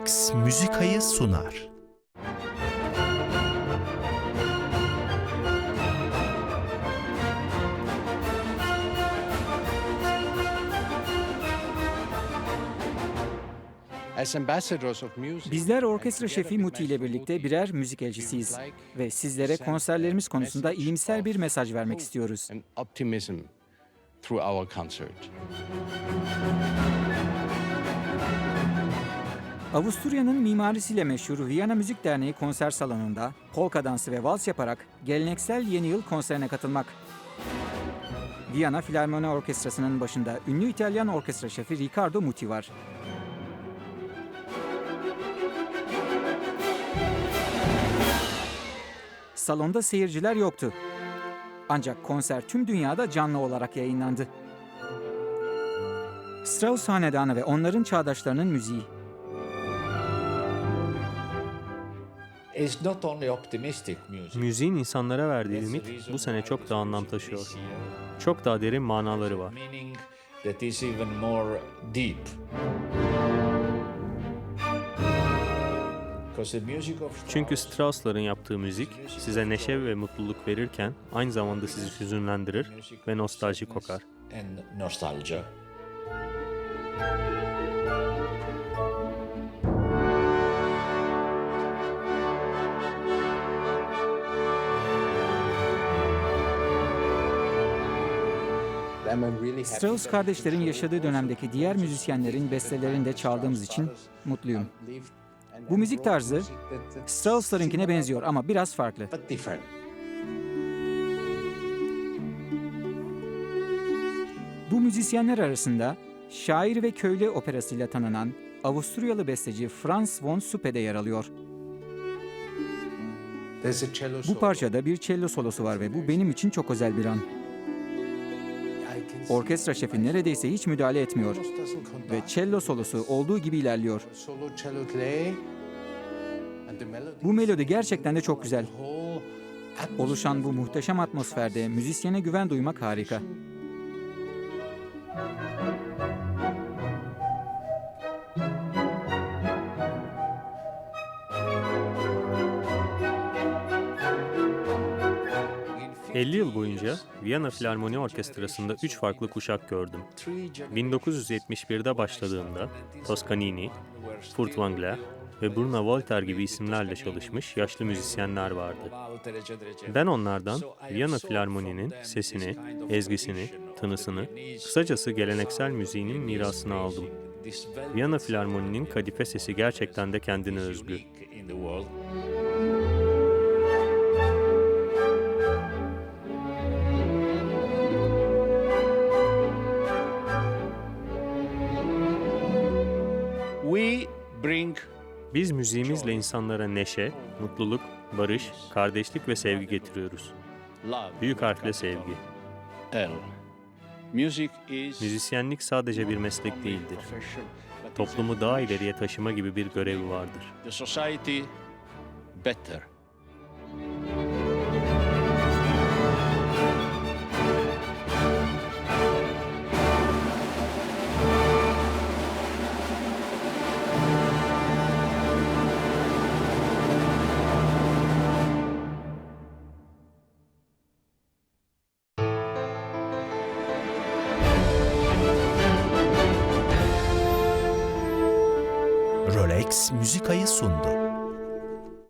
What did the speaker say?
Rolex Müzikayı sunar. Bizler orkestra şefi Muti ile birlikte birer müzik elçisiyiz ve sizlere konserlerimiz konusunda iyimser bir mesaj vermek istiyoruz. through our concert. Avusturya'nın mimarisiyle meşhur Viyana Müzik Derneği konser salonunda polka dansı ve vals yaparak geleneksel yeni yıl konserine katılmak. Viyana Filarmoni Orkestrası'nın başında ünlü İtalyan orkestra şefi Riccardo Muti var. Salonda seyirciler yoktu. Ancak konser tüm dünyada canlı olarak yayınlandı. Strauss Hanedanı ve onların çağdaşlarının müziği, Müziğin insanlara verdiği ümit bu sene çok daha anlam taşıyor. Çok daha derin manaları var. Çünkü Strauss Strauss'ların yaptığı müzik size neşe ve mutluluk verirken aynı zamanda sizi hüzünlendirir ve nostalji kokar. and Strauss kardeşlerin yaşadığı dönemdeki diğer müzisyenlerin bestelerini de çaldığımız için mutluyum. Bu müzik tarzı Strauss'larınkine benziyor ama biraz farklı. Bu müzisyenler arasında şair ve köylü operasıyla tanınan Avusturyalı besteci Franz von Suppe de yer alıyor. Bu parçada bir cello solosu var ve bu benim için çok özel bir an. Orkestra şefi neredeyse hiç müdahale etmiyor ve cello solosu olduğu gibi ilerliyor. Bu melodi gerçekten de çok güzel. Oluşan bu muhteşem atmosferde müzisyene güven duymak harika. 50 yıl boyunca Viyana Filarmoni Orkestrası'nda 3 farklı kuşak gördüm. 1971'de başladığımda Toscanini, Furtwängler ve Bruno Volter gibi isimlerle çalışmış yaşlı müzisyenler vardı. Ben onlardan Viyana Filarmoni'nin sesini, ezgisini, tınısını, kısacası geleneksel müziğinin mirasını aldım. Viyana Filarmoni'nin kadife sesi gerçekten de kendine özgü. Biz müziğimizle insanlara neşe, mutluluk, barış, kardeşlik ve sevgi getiriyoruz. Büyük harfle sevgi. L. Müzisyenlik sadece bir meslek değildir. Toplumu daha ileriye taşıma gibi bir görevi vardır. Rolex Müzikayı sundu.